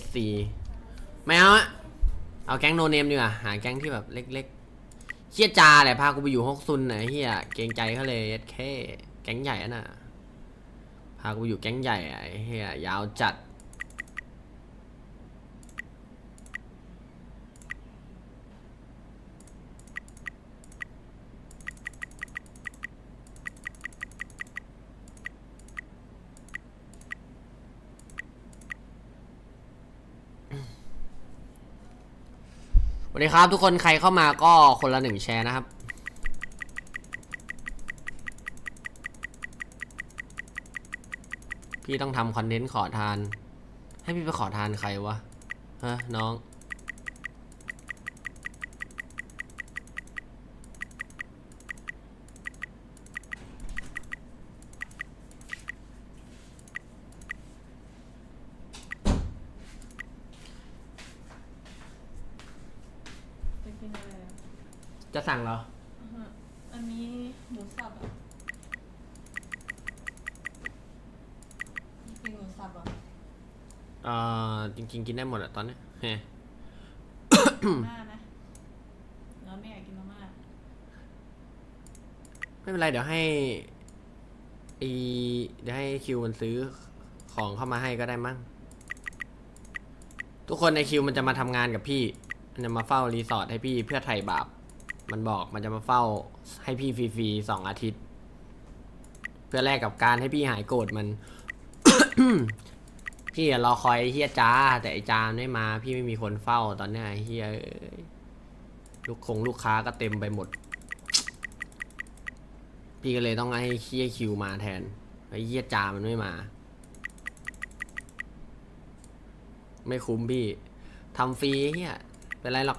SC ไม่เอาอะเอาแก๊งโนเนมดีกว่าหาแก๊งที่แบบเล็กๆเชี่ยจาแหละพากูไปอยู่ฮกซุนไหนะไอ้เฮียเกรงใจเขาเลยแค่แก๊งใหญ่อะน่ะพากูไปอยู่แก๊งใหญ่อะไอ้เฮียยาวจัด ดีครับทุกคนใครเข้ามาก็คนละหนึ่งแชร์นะครับ พี่ต้องทำคอนเทนต์ขอทาน ให้พี่ไปขอทานใครวะฮะน้อง จะกินอะไรอะ จะสั่งเหรอ อ่าฮะอันนี้หมูสับอะกินหมูสับอะ เอ่อ จริงๆ กินได้หมดอะตอนนี้เฮ้มาม่านะแล้วไม่อยากกินมาม่าไม่เป็นไร เดี๋ยวให้อีเดี๋ยวให้คิวมันซื้อของเข้ามาให้ก็ได้มั้ง ทุกคนในคิวมันจะมาทำงานกับพี่ มันจะมาเฝ้ารีสอร์ทให้พี่เพื่อไถ่บาป มันบอกมันจะมาเฝ้าให้พี่ฟรีๆสองอาทิตย์ เพื่อแลกกับการให้พี่หายโกรธมัน พี่อะรอคอยไอ้เฮียจ้า แต่ไอจามไม่มา พี่ไม่มีคนเฝ้าตอนเนี้ยไอ้เฮียเอ้ยลูกคงลูกค้าก็เต็มไปหมด พี่ก็เลยต้องให้เฮียคิวมาแทนไอ้เฮียจามันไม่มา ไม่คุ้มพี่ทำฟรีไอ้เฮียเป็นไรหรอก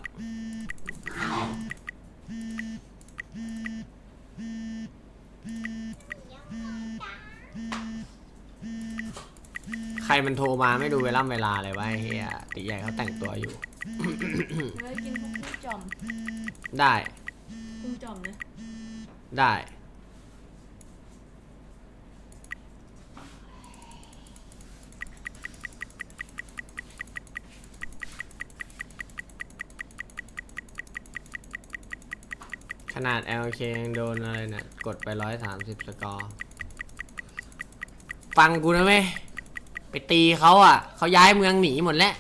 ใครมันโทรมาไม่ดูเวลาเวลาเลยวะไอ้เฮียตีใหญ่เขาแต่งตัวอยู่ไว้กินพวกกุ้งจ่อมได้ กุ้งจ่อมนะ ได้ ขนาด LK ยังโดนอะไรเนี่ย กดไปร้อยสามสิบสกอร์ ฟังกูนะเว้ยไปตีเขาอะ เขาย้ายเมืองหนีหมดแล้ว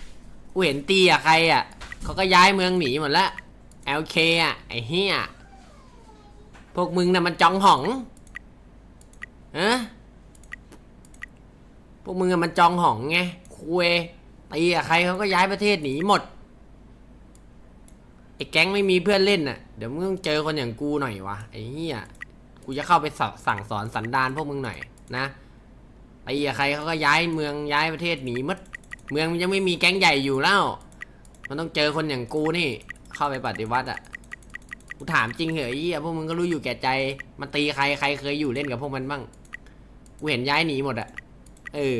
กูเห็นตีอะใครอะ เขาก็ย้ายเมืองหนีหมดแล้ว LK อะ ไอ้เฮียพวกมึงน่ะมันจองหองเอะพวกมึงน่ะมันจองหองไง คุยตีกับใครเขาก็ย้ายประเทศหนีหมด ไอ้แก๊งไม่มีเพื่อนเล่นน่ะ เดี๋ยวมึงต้องเจอคนอย่างกูหน่อยวะไอ้เหี้ยกูจะเข้าไปสสั่งสอนสันดานพวกมึงหน่อยนะตีกับใครเขาก็ย้ายเมืองย้ายประเทศหนีหมดเมืองมันยังไม่มีแก๊งใหญ่อยู่แล้ว มันต้องเจอคนอย่างกูนี่ เข้าไปปฏิวัติอะกูถามจริงเหรอไอ้เหี้ยพวกมึงก็รู้อยู่แก่ใจมันตีใครใครเคยอยู่เล่นกับพวกมันบ้างกูเห็นย้ายหนีหมดอะเออ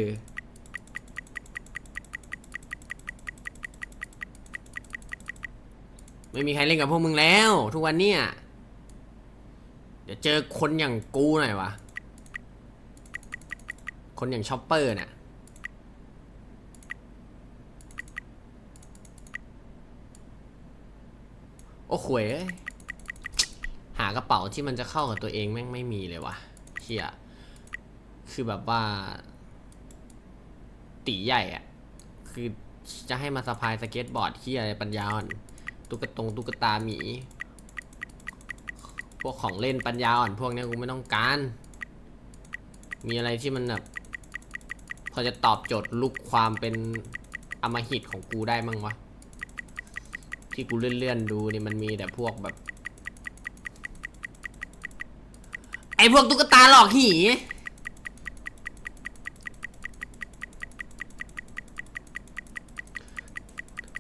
ไม่มีใครเล่นกับพวกมึงแล้ว ทุกวันเนี้ยเดี๋ยวเจอคนอย่างกูหน่อยวะ คนอย่างช็อปเปอร์น่ะ โอ้โหยหากระเป๋าที่มันจะเข้ากับตัวเองแม่งไม่มีเลยวะเฮียคือแบบว่า ตีใหญ่อะคือจะให้มาสะพายสเก็ตบอร์ดเฮียอะไรปัญญาอ่อน ตุ๊กตงตุ๊กตาหมี พวกของเล่นปัญญาอ่อนพวกนี้กูไม่ต้องการ มีอะไรที่มันแบบพอจะตอบโจทย์ลุกความเป็นอมหิตของกูได้มั้งวะ ที่กูเลื่อนๆดูนี่มันมีแต่พวกแบบ ไอพวกตุ๊กตาหลอกหี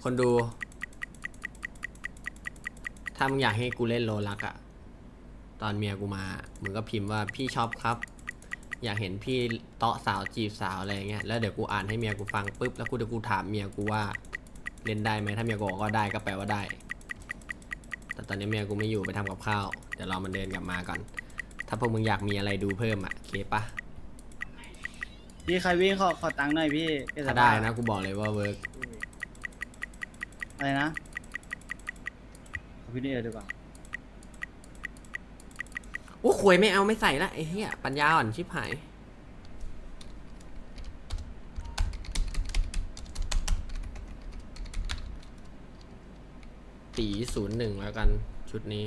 คนดู ถ้ามึงอยากให้กูเล่นโลลักอะตอนเมียกูมา มึงก็พิมพ์ว่าพี่ชอบครับ อยากเห็นพี่เตาะสาวจีบสาวอะไรอย่างเงี้ย แล้วเดี๋ยวกูอ่านให้เมียกูฟังปุ๊บ แล้วกูเดี๋ยวกูถามเมียกูว่าเล่นได้ไหมถ้าเมียกูบอกว่าได้ก็แปลว่าได้ แต่ตอนนี้เมียกูไม่อยู่ไปทำกับข้าว เดี๋ยวรอมันเดินกลับมาก่อน ถ้าพวกมึงอยากมีอะไรดูเพิ่มอะโอเคปะพี่ใครวิ่งขอขอตังค์หน่อยพี่ถ้าได้นะกูบอกเลยว่าเวิร์กอะไรนะเอา พี่นี่เลยดีกว่าโอ้ขวยไม่เอาไม่ใส่ละไอ้เหี้ยปัญญาอ่อนชิบหาย ตีศูนย์หนึ่งแล้วกัน ชุดนี้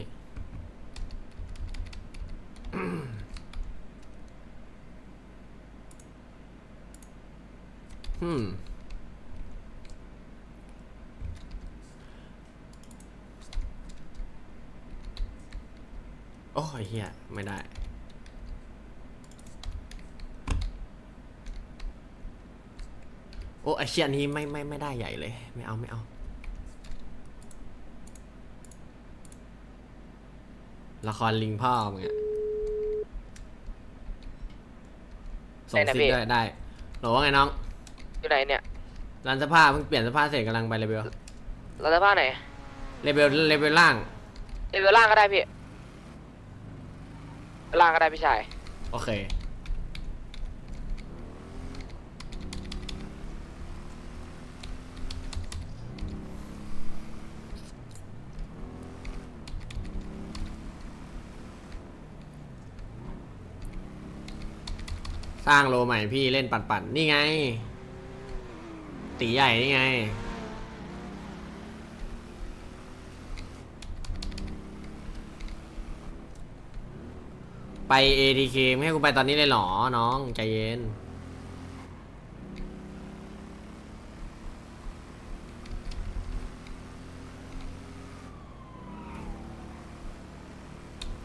อื โอ้ยเฮียไม่ได้ โอ้ไอเชี่ยอันนี้ไม่ไม่ไม่ได้ใหญ่เลย ไม่เอาไม่เอา ละครลิงพ่อมึงอะส่งได้นะซิพี่กด้วยได้หรอว่าไงน้อง อยู่ไหนเนี่ยร้านเสื้อผ้าเพิ่งเปลี่ยนเสื้อผ้าเสร็จกำลังไปเลเวลเราจะผ้าไหนเลเวลเลเวลล่าง เลเวลล่างก็ได้พี่ ล่างก็ได้พี่ชาย โอเค สร้างโลใหม่พี่เล่นปั่นๆนี่ไง ตีใหญ่นี่ไง ไป ATK ไม่ให้กูไปตอนนี้เลยเหรอ น้อง ใจเย็น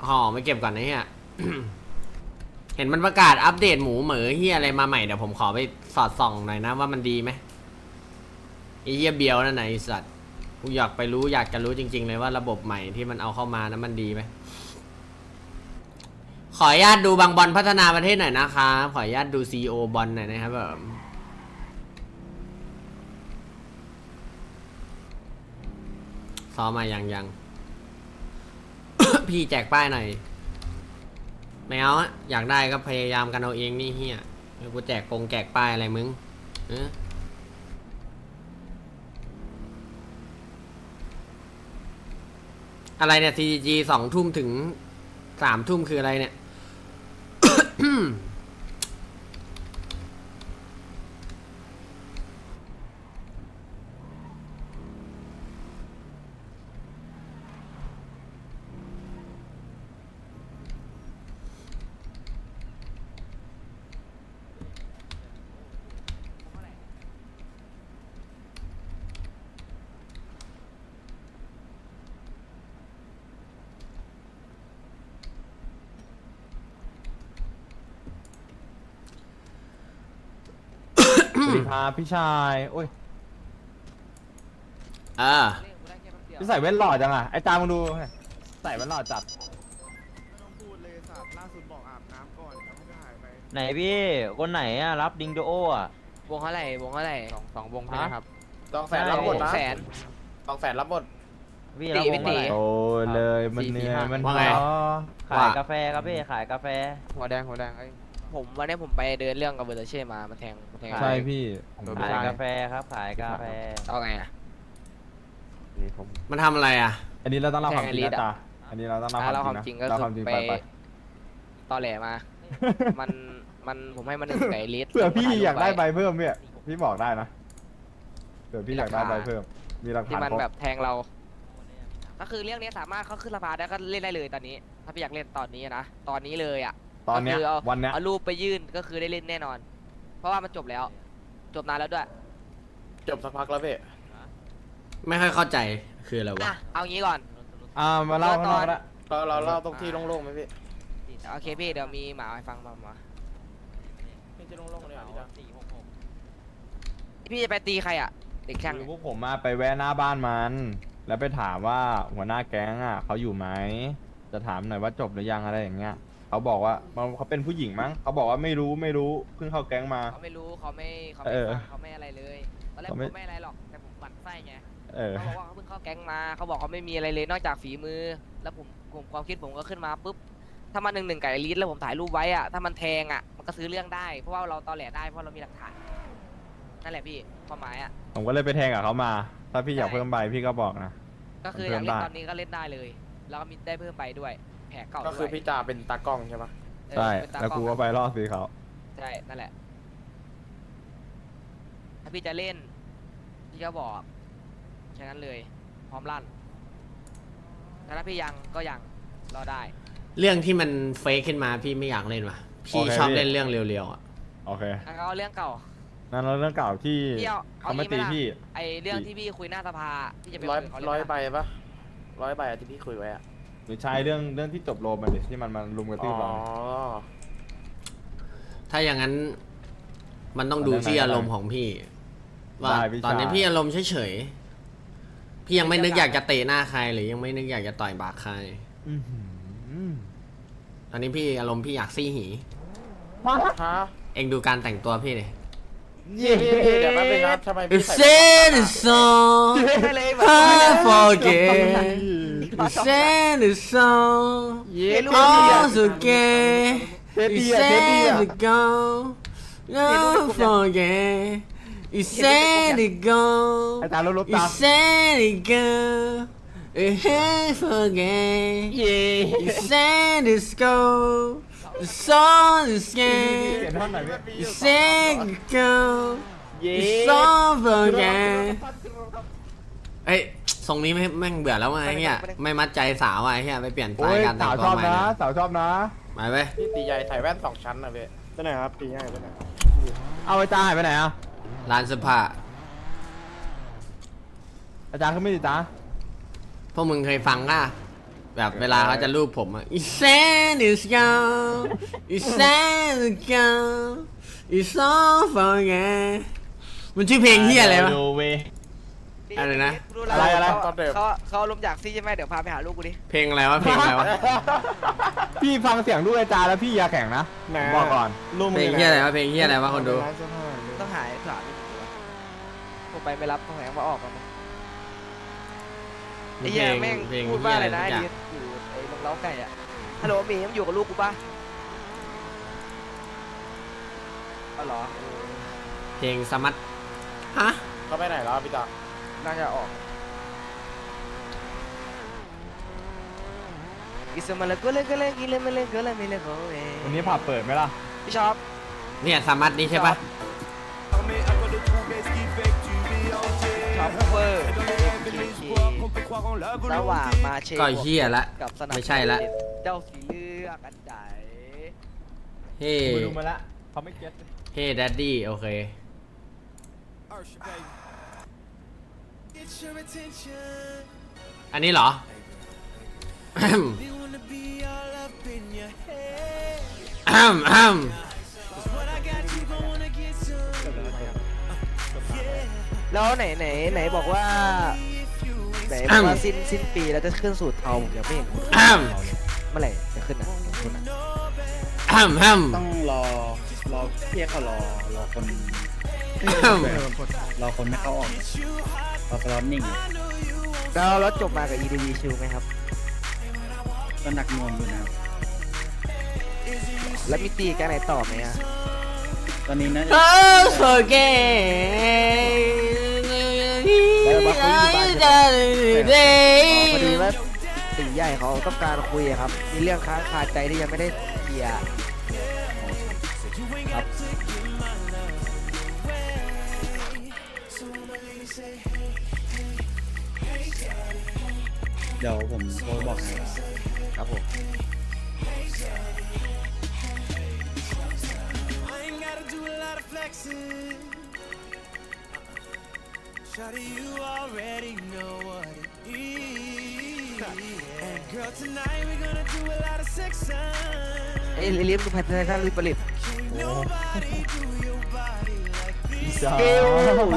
ห่อไม่เก็บก่อนนะเฮีย เห็นมันประกาศอัปเดตหมูเหมือเฮียอะไรมาใหม่ เดี๋ยวผมขอไปสอดส่องหน่อยนะว่ามันดีไหมไอเฮียเบียวนั่นไหนะไอสัตว์ กูอยากไปรู้อยากจะรู้จริง ๆ เลยว่าระบบใหม่ที่มันเอาเข้ามานะมันดีไหม ออนุญาตดูบางบอลพัฒนาประเทศหน่อยนะครับขออนุญาตดูซีโอบอลหน่อยนะครับแบบซ้อมมายังยัง พี่แจกป้ายหน่อยไม่เอาอะอยากได้ก็พยายามกันเอาเองนี่เฮียเดี๋ยวกูแจกกงแจกป้ายอะไรมึงเอออะไรเนี่ย CGG สองทุ่มถึงสามทุ่มคืออะไรเนี่ย hmm. วัสดีครับพี่ชายโอ้ยเออพี่ใส่แว่นหล่อจังอะไอ้ตามึงดู ใส่แว่นหล่อจัดไม่ต้องพูดเลยสัตว์ล่าสุดบอกอาบน้ำก่อนแล้วมันก็หายไปไหนพี่คนไหนอะรับดิงโดโออะวงเท่าไหร่วงเท่าไหร่สองสองวงใช่ไหมครับสองแสนรับหมดนะแสนสองแสนรับหมดพี่ตีรับวงพี่ตีอะไรโอ้ยเลยมันเหนื่อยมันว่าไงท้อขายกาแฟครับพี่ขายกาแฟหัวแดงหัวแดงไอ้ ผมวันนี้ผมไปเดินเรื่องกับเบอร์เช่มามาแทงมาแทงใช่พี่ผมขายกาแฟครับขายกาแฟเอาไงอะนี่ผมมันทำอะไรอะ อันนี้เราต้องเล่าความจริงแทงอลิสนะอะตาอันนี้เราต้องเล่าอะเราคความวามจจริริงงนะก็เล่าคืความอจริงไปไปไปตอแหลมา มันมันผมให้มันหนึ่งไก่ลิตรเผื่อพี่ถ่รูปอยากได้ว้ใบเพิ่มเนี่ยพี่บอกได้นะเผื่อพี่อยากได้ใบเพิ่ม มีหลักที่ฐานมันครบแบบแทงเรา ก็คือเรื่องนี้สามารถเข้าขึ้นสภาได้ก็เล่นได้เลยตอนนี้ ถ้าพี่อยากเล่นตอนนี้นะตอนนี้เลยอะ ตอนเนี้ยก็คือเอาวันเนี้ย เอารูปไปยื่นก็คือได้เล่นแน่นอน เพราะว่ามันจบแล้ว จบนานแล้วด้วยจบสักพักแล้วพี่ไม่ค่อยเข้าใจคืออะไรวะ อะเอางี้ก่อน อ่ามาเล่าข้างนอกก็ได้ เราเราเล่าตรงที่โล่งๆไหมพี่โอเคพี่เดี๋ยวมีหมาให้ฟังมามาที่จะโล่งๆเลยอะพี่ดาพี่จะไปตีใครอะ เด็กแข่งคือพวกผมมาไปแวะหน้าบ้านมัน แล้วไปถามว่าหัวหน้าแก๊งอะเขาอยู่ไหม จะถามหน่อยว่าจบหรือยังอะไรอย่างเงี้ย เขาบอกว่าเขาเป็นผู้หญิงมั้งเขาบอกว่าไม่รู้ไม่รู้เพิ่งเข้าแก๊งมา เขาไม่รู้เขาไม่เขาไม่เออฟังเขาไม่อะไรเลยตอนแรกผเขามไม่ไม่อะไรหรอกแต่ผมหวั่นไส้ไงเออ เขาบอกว่าเขาเพิ่งเข้าแก๊งมาเขาบอกเขาไม่มีอะไรเลยนอกจากฝีมือ แล้วผมผมความคิดผมก็ขึ้นมาปุ๊บถ้ามันหนึ่งหนึ่งไก่ลีดแล้วผมถ่ายรูปไว้อะถ้ามันแทงอะมันก็ซื้อเรื่องได้ เพราะว่าเราตอแหลได้เพราะเรามีหลักฐานนั่นแหละพี่ความหมายอะผมก็เลยไปแทงกับเขามา ถ้าพี่อยากเพิ่มใบพี่ก็บอกนะ ก็คือเพิ่อยากมเล่นได้ตอนนี้ก็เล่นได้เลย แล้วก็มีได้เพิ่มไปด้วย แผลเก่าก็คือด้วยพี่จ่าเป็นตากล้องใช่ปะเออใช่ เป็นตาแล้วล้กูองก็ไปล่อซื้อเขาใช่ นั่นแหละ ถ้าพี่จะเล่น พี่ก็บอกแค่นั้นเลย พร้อมลั่นแต่ถ้าพี่ยังก็ยังรอได้ เรื่องที่มันเฟซขึ้นมาพี่ไม่อยากเล่นว่ะ พี่ชอบเล่นเรื่องเร็วๆอะ โอเคแล้วก็เอาเรื่องเก่า นั่นเราเรื่องเก่าที่พี่เอาเอาเขามางี้ไหมตีล่ะ พี่ ไอเรื่องที่พี่คุยหน้าสภาพี่จะไปร้อยคุยกับเขาเลร้อยยใบปะร้อยใบอะที่พี่คุยไว้อะห รือใช่เรื่องเรื่องที่จบโรมมาดิที่มันมันลุมกระอ๋ทืบเราอถ้าอย่างนั้นมันต้องดูที่อารมณ์ของพี่ ว่าได้พี่ตอนนี้ชาย พี่อารมณ์เฉยๆพี่ยังไม่นึกอยากจะเตะหน้าใคร หรือยังไม่นึกอยากจะต่อยบากใคร อื้อหือตอนนี้พี่อารมณ์พี่อยากซี่หี ฮะเองดูการแต่งตัวพี่เลยพี่พี่พี่เดี๋ยวแป๊บนึงนะทำไมพี่ It's ใส่ sad หมวก song ไม่เลย I forget It's sad song เย้ Also gay It's sad to go No forget It's sad to go ไอ้ตาลบลบตา It's sad to go It ain't forget เย้ It's sad to go The song is เปลี่ย scared นท่อ ทรงนี้ไม่แม่งเบื่อแล้วไงเฮียไม่มัดใจสาวไอ้เฮียไปเปลี่ยนสไตโอ้ยล์การแต่สางวตัชวอบใหม่นะนะสาวชอบนะ ไปเว้ยพี่ตีใหญ่ใส่แว่นสองชั้นนะพี่ไปไหนครับตีง่ายไปไหนเอาอาจารย์หายไปไหนอะร้านเสื้อผ้าอาจารย์เขาไม่ติดตาพวกมึงเคยฟังป่ะแบบเวลาเขาจะรูปผมอะ It's sad is gone It's sad is gone It's over again มันชื่อเพลงเฮียอะไรวะ ดูเวย อะไรนะอะไรอะไร เขาเขาเขาลมณ์อยากซี่ใช่ไหมเดี๋ยวพาไปหาลูกกูดิ เพลงอะไรวะ เพลงอะไรวะ พี่ฟังเสียงลูกอาจารย์แล้วพี่อย่าแข่งนะไหนบอกก่อนรูมเพลงเฮียอะไรวะ เพลงเฮียอะไรวะคนดูร้านเสื้อผ้าเลยต้องหายสารผมไปไม่รับต้องแหงมาออกกันนะไอ้เพเหี้ลยงแม่งเพลงพูดเฮียว่าอะอะไรไรนะสักไอ้อย่างเหี้ยอยู่ไอ้ลงเล้าไก่อะฮัลโหลหมีมันอยู่กับลูกกูปะอ๋อเหรอ เพลงสมัตฮะเขาไปไหนแล้วพี่จ่า น่าจะออกกิสมาลก็เลกเลกิเลมเลก็เลม่เลโอ้ยวันนี้ผับเปิดไหมล่ะ พี่ชอบเนี่ยสามัตนี่ใช่ปะชอบเวอร์ระหว่างมาเชก็เฮียละ กับสนามไม่ใช่ละ เจ้าสีเลือกอันใดเฮ้ดูมาล้วเขาไม่เก็ตเฮ้ดัดดี้โอเค อันนี้เหรออ้ำอ้ำแล้วไหนไหนไหนบอกว่าไหนบอกว่าสิ้นสิ้นปีแล้วจะขึ้นสูตรเทาผมยังไม่เห็นคุณอ้ำเมื่อไหร่จะขึ้นอะคุณอะอ้ำอ้ำต้องรอรอเพียกเขารอรอคนอ้ำรอคนไม่เข้าออก รอสล็อตนิ่งแล้วแล้วจบมากับ EDV ชิลไหมครับ ก็หนักหน่วงอยู่นะครับแล้วมีตีกันไหนต่อไหมอะตอนนี้น่าจะโอ้โหเกอ๋อพอดีว่าตีใหญ่เขาต้องการคุยอะครับ มีเรื่องค้างคาใจที่ยังไม่ได้เคลียร์ เดี๋ยวผมโทรบอกให้ครับผมเอ้ยเรียนดูแพทเทิร์นท่านรีบผลิตจ้าเกล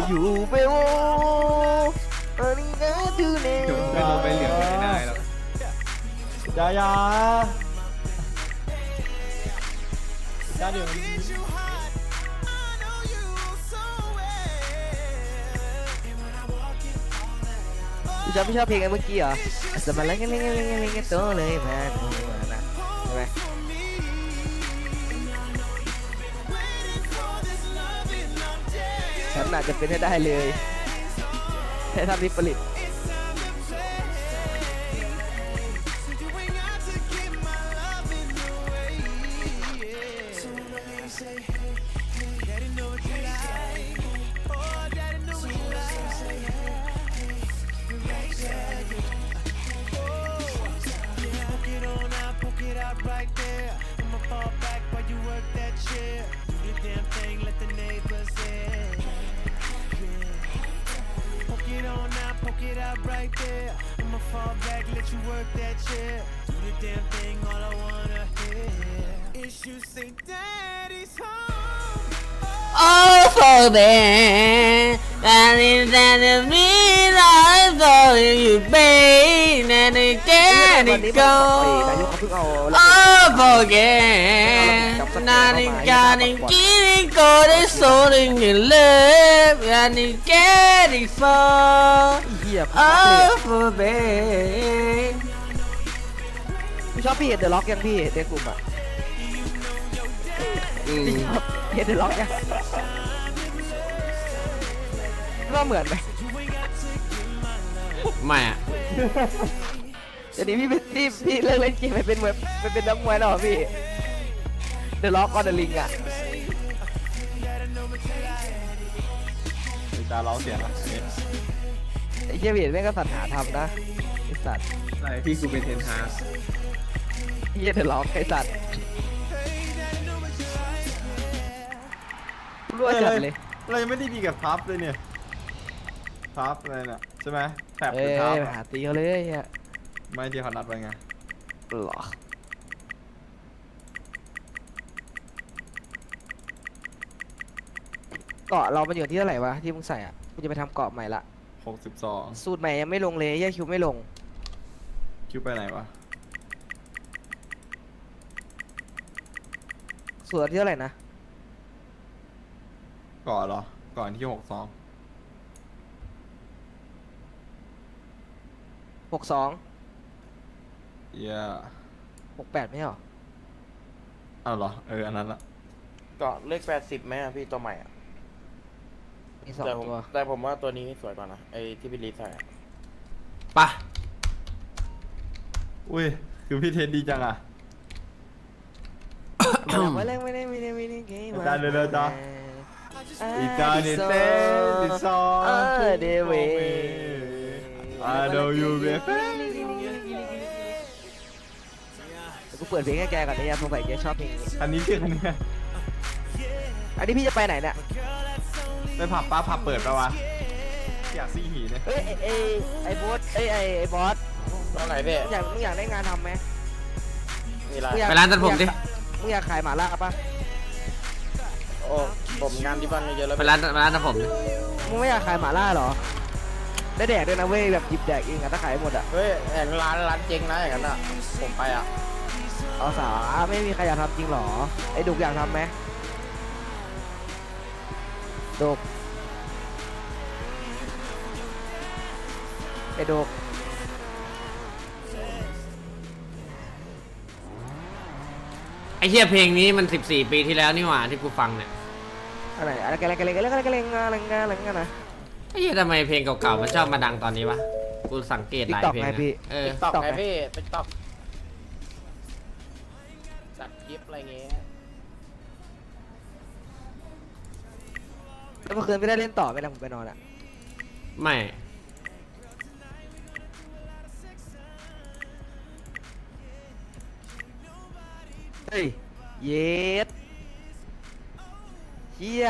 อยู่เบล อันนี้นะดูเน่ไม่เหลืองไม่ได้หรอกยายาจ้าเดี๋ยวพี่ชอบพี่ชอบเพลงไอ้เมื่อกี้เหรอสมัยแล้วก็เล่นเล่นเล่นเล่นโตเลยแพ้ดูนะใช่ไหมฉันอาจจะเป็นให้ได้เลย ใช้ทำลิปผลิต โอ้โฟเบแต่ในแต่ในมีเราโซอยู่เบนในแกนิโกนายกเขาเพิ่งเอาโอ้โฟเกนานิกานิกินิ โกได้โซลิงอยู่เลยยานิแกนิโฟเหี้ยโอ้โฟเบพี่ชอบพี่เห็นเดอะล็อกยังพี่ในกลุ่มอะอืมเห็นเดอะล็อกยังก็เหมือนไหมไม่อะเดี๋ยวนี้พี่เป็นพี่พี่เลิกเล่นเกมไปเป็นมวยไปเป็นนักมวยแล้วเหรอพี่เดอะล็อกออนเดอะลิงอะมีตาเราเสียนะอันนี้ไอ้เหี้ยเบียดแม่งก็สัตว์หาทำนะไอ้สัตว์ใช่พี่กูเป็นเทนฮาร์เหี้ยเดอะล็อกไอ้สัตว์รั่วจัดเลย เรายังไม่ได้ดีกับพับเลยเนี่ย พับอะไรน่ะใช่ไหมแถบเอ้คือยพับหาตีเขาเลยเฮียไม่ที่เขานัดไปไง หรอเกาะเรามันอยู่ที่เท่าไหร่วะที่มึงใส่อะกูจะไปทำเกาะใหม่ละ หกสิบสองสูตรใหม่ยังไม่ลงเลยเฮียคิวไม่ลง คิวไปไหนวะสูตรที่เท่าไหร่นะ ก่อนเหรอ ก่อนที่หกสองหกสองเย้หกแปดไม่ใช่หรอ อ้าวเหรอ เออ อันนั้นละก็เลขแปดสิบไหมอะพี่ตัวใหม่อะ มีสองแต่ผมตัวแต่ผมว่าตัวนี้สวยกว่านะไอ้ที่พี่ลีใส่อะปะอุ้ย คือพี่เทนดีจังอะ ไม่เล่นไม่เล่นไม่เล่นไม่เล่นเกมได้เลยเลยจ้ะ อีกาเนเต้ดิซอเออเดเว I know you baby กูเปิดเพลงให้แกก่อนเนี่ยสงสัยแกชอบเพลงนี้อันนี้ชื่อคันนี้อันนี้พี่จะไปไหนเนี่ย ไปผับป้าผับเปิดปะวะอยากซี่หีเนี่ยเอ้ยไอ้ไอ้ไอ้บอสเอ้ยไอ้ไอ้บอสตัวไหนพี่มึงอยากมึงอยากได้งานทำไหมมีอะไรมึงอยากไปร้านตัดผมดิ มึงอยากขายหมาล่าปะโอ้ผมงานที่บ้านเยอะแล้วไปร้านไปร้านตัดผมดิมึงไม่อยากขายหมาล่าเหรอ ได้แดกด้วยนะเว้ยแบบหยิบแดกเองอะถ้าขายหมดอะเฮ้ยแอนร้านร้านเจ๊งนะอย่างนั้นอะผมไปอะเอาสาไม่มีใครอยากทำจริงเหรอไอ้ดุกอยากทำไหม ดุกไอ้ดุกไอ้เหี้ยเพลงนี้มัน 14 ปีที่แล้วนี่หว่าที่กูฟังเนี่ยอะไรอะไรกันอะไรกันอะไรกันอะไรกันอะไรกันอะไรกันอะไรกันนะ ไอ้เหี้ยทำไมเพลงเก่าๆมันชอบมาดังตอนนี้วะกูสังเกตหลาย TikTok เพลงไงอะพี่ เออตอก TikTok ไงไหมพี่เป็นตอกจัดยิบอะไรเงี้ย เมื่อคืนไม่ได้เล่นต่อไหมล่ะผมไปนอนอะไม่ เฮ้ยเย็ดเฮีย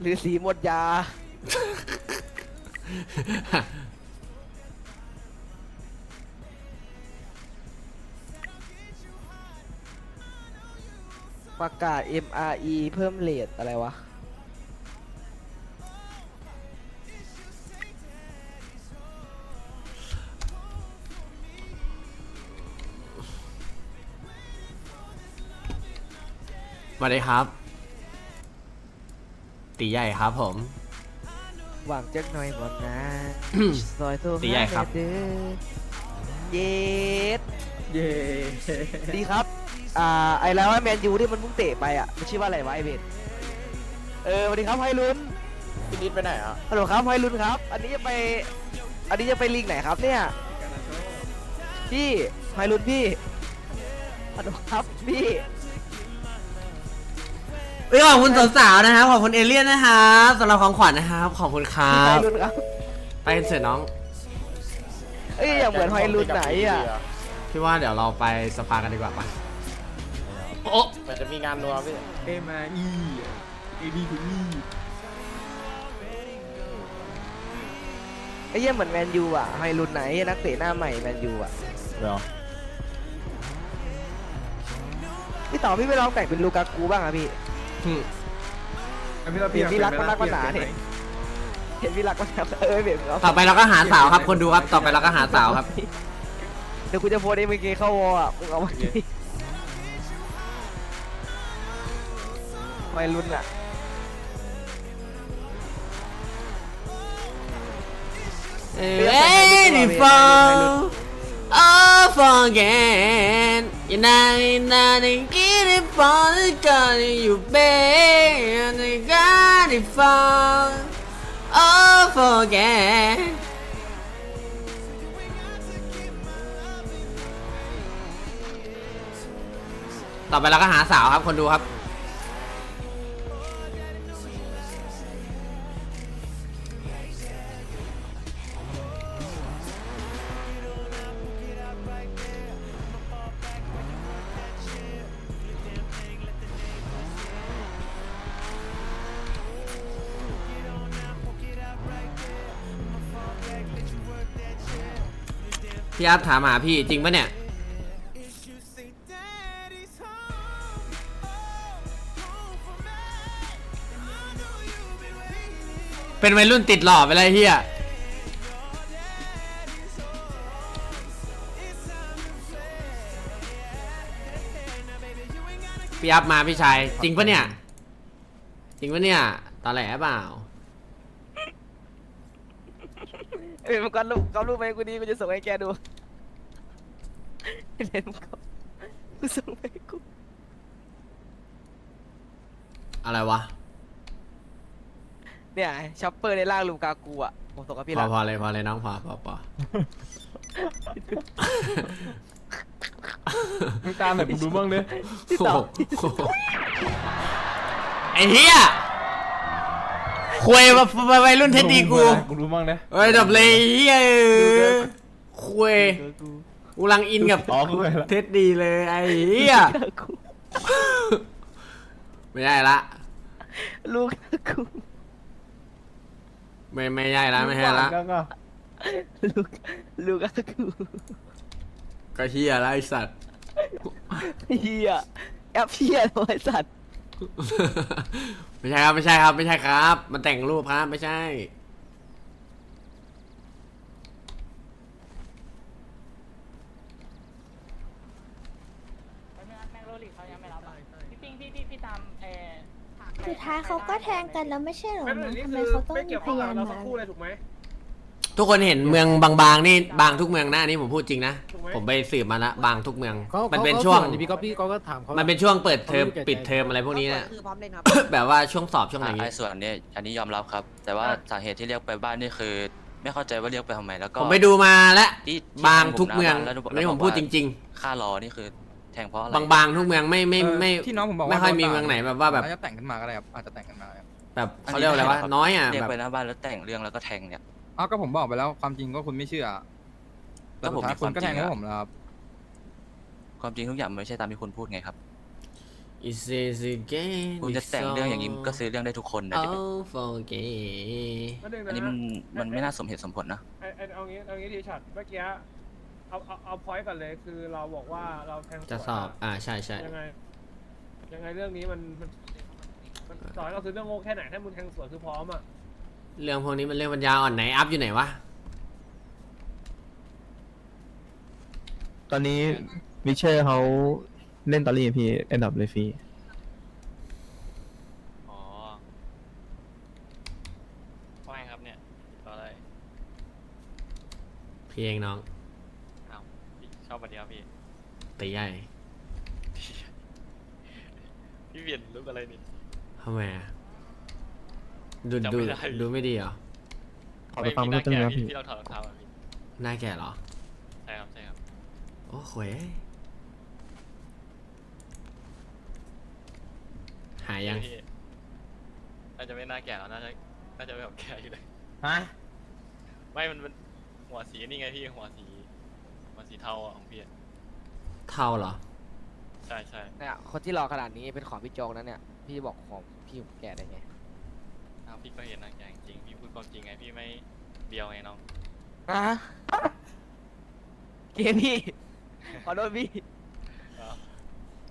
หรือสีหมดยา ประกาศ MRE เพิ่มเลทอะไรวะ สวัสดีครับ ตีใหญ่ครับผม หวังจักหน่อยบ่นะ ซอยโทรตีใหญ่ครับาแน่เด้อเย็ดเย้ดีครับ อ่า ไอ้แล้วว่าแมนยูที่มันเพิ่งเตะไปอะ มันชื่อว่าอะไรวะไอเบนเออสวัสดีครับไฮรุนพี่ดิดไปไหนอะฮัลโหลครับไพลุนครับ อันนี้จะไป อันนี้จะไปลิงไหนครับเนี่ย พี่ไพลุนพี่ฮัลโหลครับพี่ เอ้ยขอบคุณสาวๆนะครับขอบคุณเอเลี่ยนนะครับสำหรับของขวัญนะครับขอบคุณครัไพบลุนครับไปกันเสร็จน้อง เอ้ยอย่างเหมือนไพลุนไหนอะพี่ว่าเดี๋ยวเราไปสปากันดีกว่าปะโอ้มันจะมีงานนัวพี่ เอมาอีเอดีคืออีไอ้เหี้ยเหมือนแมนยูอะไพลุนไหนนักเตะหน้าใหม่แมนยูอะเดี๋ยวพี่ต่อพี่ไปลองแต่งเป็นลูกากูบ้างอะพี่หึพี่ เราเปลี่ยนพี่รักมันรักมันหนาเนี่ยเห็นพี่รักมันแบบเออเบ็ดครับต่อไปเราก็หาสาวครับ คนดูครับ ต่อไปเราก็หาสาวครับ เดี๋ยวกูจะโพสต์เอ็มเกเข้าวอลอะมึงเอามาดิไพลุนอะ Anyone Oh forget You're not nothing Get it for the gun You beg And you got it for Oh forget ต่อไปเราก็หาสาวครับคนดูครับ พี่อัพถามหาพี่จริงปะเนี่ย เป็นวัยรุ่นติดหล่อไปเลยเฮียพี่อัพมาพี่ชายจริงปะเนี่ย จริงปะเนี่ยตอแหลเปล่า เห็นมันก็รูปเขารูปไปกูดีกูจะส่งให้แกดูเห็นมันก็กูส่งไปให้กูอะไรวะ เนี่ยช็อปเปอร์ในร่างลูกากูอะผมส่งให้พี่พละอพอเลยพอเลยน้องพอพอพอมึงตามหน่อยมึงดูบ้างดิพี่ต่อโอ้โหไอ้เหี้ย คุยมาวัยรุ่นเท็ดดีกูมึงดูบ้างดิเฮ้ยดับเลยเหี้ยคุยกูกำลังอินกับอ๋อกูเห็นละเท็ดดีเลยไอ้เหี้ยลูกากูไม่ได้ละลูกากูไม่ไม่ใช่ละไม่ใช่ละก็ก็ลูกลูกากูก็เหี้ยละไอสัตว์เฮียแอปเฮียบริษัท ไม่ใช่ครับไม่ใช่ครับ ไม่ใช่ครับ มันแต่งรูปครับไม่ใช่สุดท้ายเขาก็แทงกันแล้วไม่ใช่เหรอไม่เป็นนะไรนี่ทำไมคือเขาต้องไม่มีเกี่ยวพข้องกัยาบนเรามาสักครู่เลยถูกไหม ทุกคนเห็นเมืองบางๆนี่บางทุกเมืองหน้านี่ผมพูดจริงนะถูกไหมผมไปสืบมาละบางทุกเมือง เขามันเขาเป็นเขาช่วงส่พี่ก็พี่ก็ถามเขามันเป็นช่วงเปิดเทอมเขารู้แก่ใจปิดเทอมอะไรพวกนี้นะ คือพร้อมเล่นครับ แบบว่าช่วงสอบช่วงอะไรอย่างไอ้งี้ส่วนเนี้ยอันนี้ยอมรับครับ แต่ว่าสาเหตุที่เรียกไปบ้านนี่คือ ไม่เข้าใจว่าเรียกไปทำไมแล้วก็ผมไปดูมาแล้วที่ที่บางแทผทุกเมืองหน้าบ้านอันนี้ผมพูดจริงๆค่ารอนี่คือแทงเพราะอะไร ๆ บางๆทุกเมืองไม่ไม่ไม่ที่น้องผมบอกว่าไม่ค่อยมีเมืองไหนแบบว่าแบบอาจจะแต่งขึ้นมาก็ได้ครับอาจจะแต่งขึ้นมาครับแบบเขาเรียกว่าอะไรวะน้อยอะเรียกแบบ ไปหน้าบ้านแล้วแต่งเรื่องแล้วก็แทงเนี่ย อ้าวก็ผมบอกไปแล้วความจริงก็คุณไม่เชื่อแต่ก็สุผดมท้ายมีคุณก็แทงความจริงให้อะผมแล้วครับ ความจริงทุกอย่างมันไม่ใช่ตามที่คุณพูดไงครับ It's easy game คุณจะแต่งเรื่องอย่างนี้ก็ซื้อเรื่องได้ทุกคนนะ Oh forget ประเด็นอันนี้นะมันมันไม่น่าสมเหตุสมผลนะ ไอ้ไอ้เอางี้เอางี้ทีช็อตเมื่อกี้เอาเอาเอาพอยต์ก่อนเลยคือเราบอกว่าเราแทงสวนจะสอบ อ่า ใช่ใช่ยังไง ยังไงเรื่องนี้มันมันมันต่อให้เราซื้อเรื่องโง่แค่ไหนถ้ามึงแทงสวนคือพร้อมอะ เรื่องพวกนี้มันเรื่องปัญญาอ่อนไหนอัพอยู่ไหนวะ ตอนนี้วิเชอร์เขาเล่นตอรี่พี่เอ็นดับเลยฟรีอ๋อว่าไงครับเนี่ยก็อะไรพี่เองน้องอ้าวชอบปะเดียวพี่ ตีใหญ่พี่เวียนลูกอะไรนี่ทำไมอะ ดูจำดูไม่ได้ ดูไม่ดีเหรอขอไปฟังม่เพิ่มเติมมีหนะน้าแก่พี่ ที่เราถอดรองเท้าอะพี่หน้าแก่เหรอ ใช่ครับใช่ครับโอ้โหยหายยัง พี่น่าจะไม่หน้าแก่แล้วน่าจะน่าจะไม่แบบแก่อยู่เลยฮะไม่มันมันหัวสีนี่ไงพี่หัวสีหัวสีเทาอะของพี่อะเท่าเหรอ ใช่ใช่เนี่ยคนที่รอขนาดนี้เป็นของพี่โจงนั้นเนี่ย พี่บอกของพี่ผมแก่ได้ไง อ้าวพี่ก็เห็นหน้าแก่จริงๆพี่พูดความจริงไงพี่ไม่เบียวไงน้องอะเกมพี่ ขอโทษพี่อ้าว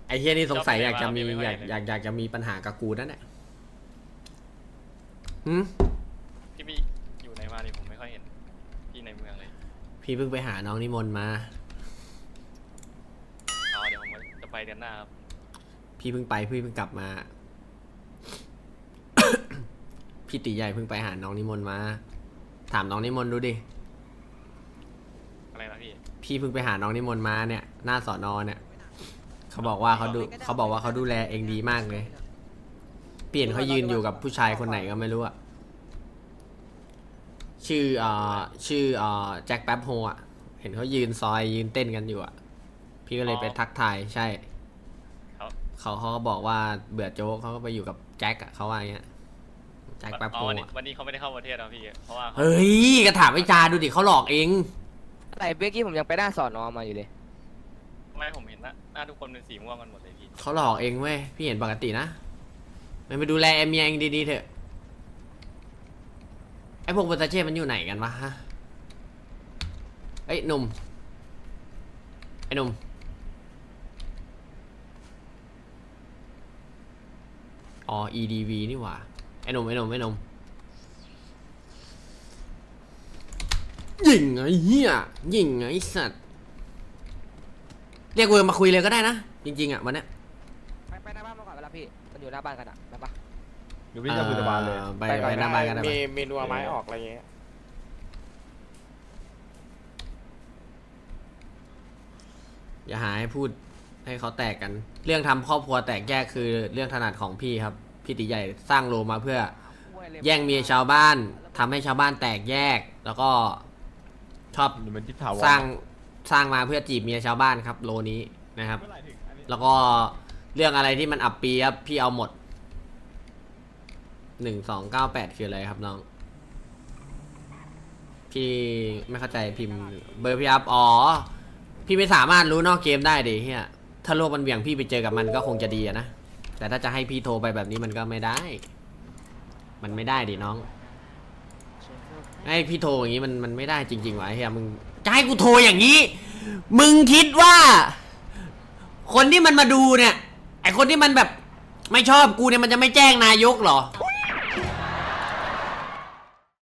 ไอ้เฮียนี่สงสัยชอบอยากจะมีไม่ไหวอยากเลยอยากอยากจะมีปัญหากับกูนั่นแหละหืมพี่พี่อยู่ไหนมาดิผมไม่ค่อยเห็น พี่ในเมืองเลยพี่เพิ่งไปหาน้องนิมนต์มา เอาเดี๋ยวผมจะไปเดือนหน้าครับพี่เพิ่งไปพี่เพิ่งกลับมา พี่ตีใหญ่เพิ่งไปหาน้องนิมนต์มา ถามน้องนิมนต์ดูดิ อะไรนะพี่ พี่เพิ่งไปหาน้องนิมนต์มาเนี่ย หน้าสอนอเนี่ย เขาบอกว่าเขาดูเขาบอกว่าเขาดูแลเองดีมากเลย เปลี่ยนเขายืนอยู่กับผู้ชายคนไหนก็ไม่รู้อะชื่อเอ่อชื่อเอ่อแจ็คแป๊บโฮอะเห็นเขายืนซอยยืนเต้นกันอยู่อะพี่ก็เลยไปทักทายใช่เขาเขาเขาก็บอกว่าเบื่อโจ๊กเขาก็ไปอยู่กับแจ็คอะเขาว่าอย่างเงี้ย แจ็คแป๊บอ๋โฮอวันนี้อะวันนี้เขาไม่ได้เข้าประเทศแล้วพี่ เพราะว่าเขาเฮ้ยก็ถามไอ้จาดูดิเขาหลอกเองแต่เมื่อกี้ผมยังไปหน้าสอนอมาอยู่เลย ไม่ผมเห็นหน้าหน้าทุกคนเป็นสีม่วงกันหมดเลยพี่ เขาหลอกเองเว้ย พี่เห็นปกตินะมันไปดูแลเอเมียเองดีๆเถอะ ไอพวกเบอร์ตาเช่มันอยู่ไหนกันวะฮะเอ้ยหนุ่ม ไอหนุ่ม อ๋อ EDV นี่หว่า ไอหนุ่มไอหนุ่มไอหนุ่มยิงไอ้เหี้ยยิงไอ้สัตว์เรียกเวอร์มาคุยเลยก็ได้นะ จริง ๆ อะวันเนี้ยไปไปหน้าบ้านมาก่อนเวลาพี่ มันอยู่หน้าบ้านกันอะไปปะอยู่พี่จะคุยกับบ้านเลย อ่ไปไปหน้าบ้านกันได้ไหมมีมีนัวไม้ออกอะไรเงี้ยอย่าหาให้พูดให้เขาแตกกัน เรื่องทำครอบครัวแตกแยกคือเรื่องถนัดของพี่ครับ พี่ตีใหญ่สร้างโลมาเพื่อ แย่งเมียชาวบ้านทำให้ชาวบ้านแตกแยก แล้วก็ชอบหรือมันทิศถาวรสร้างสร้างมาเพื่อจีบเมียชาวบ้านครับโลนี้นะครับ แล้วก็เรื่องอะไรที่มันอับปีครับพี่เอาหมดหนึ่งสองเก้าแปดคืออะไรครับน้อง พี่ไม่เข้าใจพิมพ์เบอร์พี่อัพอ๋อ พี่ไม่สามารถรู้นอกเกมได้ดิเฮียถ้าโลกมันเหวี่ยงพี่ไปเจอกับมันก็คงจะดีอะนะ แต่ถ้าจะให้พี่โทรไปแบบนี้มันก็ไม่ได้ มันไม่ได้ดิน้องไอ้พี่โทรอย่างนี้มันมันไม่ได้จริงๆวะไอ้เฮียมึงจะให้กูโทรอย่างนี้ มึงคิดว่า คนที่มันมาดูเนี่ย ไอคนที่มันแบบไม่ชอบกูเนี่ยมันจะไม่แจ้งนายกเหรอ